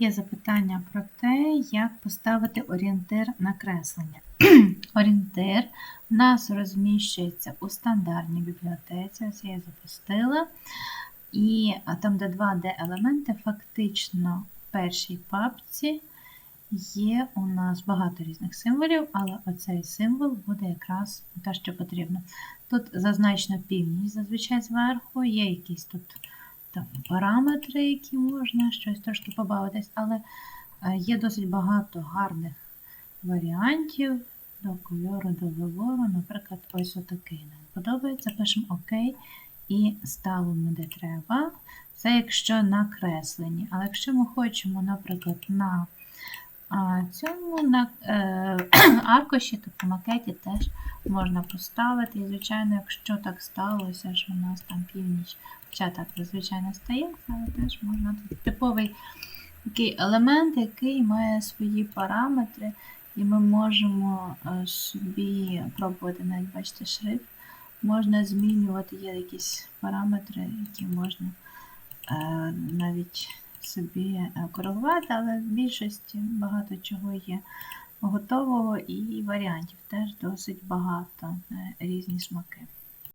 Є запитання про те, як поставити орієнтир на креслення. орієнтир у нас розміщується у стандартній бібліотеці, ось я запустила. І там, де 2D елементи, фактично в першій папці є у нас багато різних символів, але оцей символ буде якраз те, що потрібно. Тут зазначено північ зазвичай зверху, є якісь тут там параметри, які можна щось трошки побавитись, але е, є досить багато гарних варіантів до кольору, до вибору. Наприклад, ось отакий нам подобається. Пишемо ОК і ставимо де треба. Це якщо на кресленні. Але якщо ми хочемо, наприклад, на цьому на е, аркуші, тобто макеті теж можна поставити. І, звичайно, якщо так сталося, що у нас там північ, хоча так звичайно стає, але теж можна тут типовий такий елемент, який має свої параметри, і ми можемо е, собі пробувати навіть бачите шрифт. Можна змінювати, є якісь параметри, які можна е, навіть собі е, але в більшості багато чого є готового і варіантів теж досить багато е, різні смаки.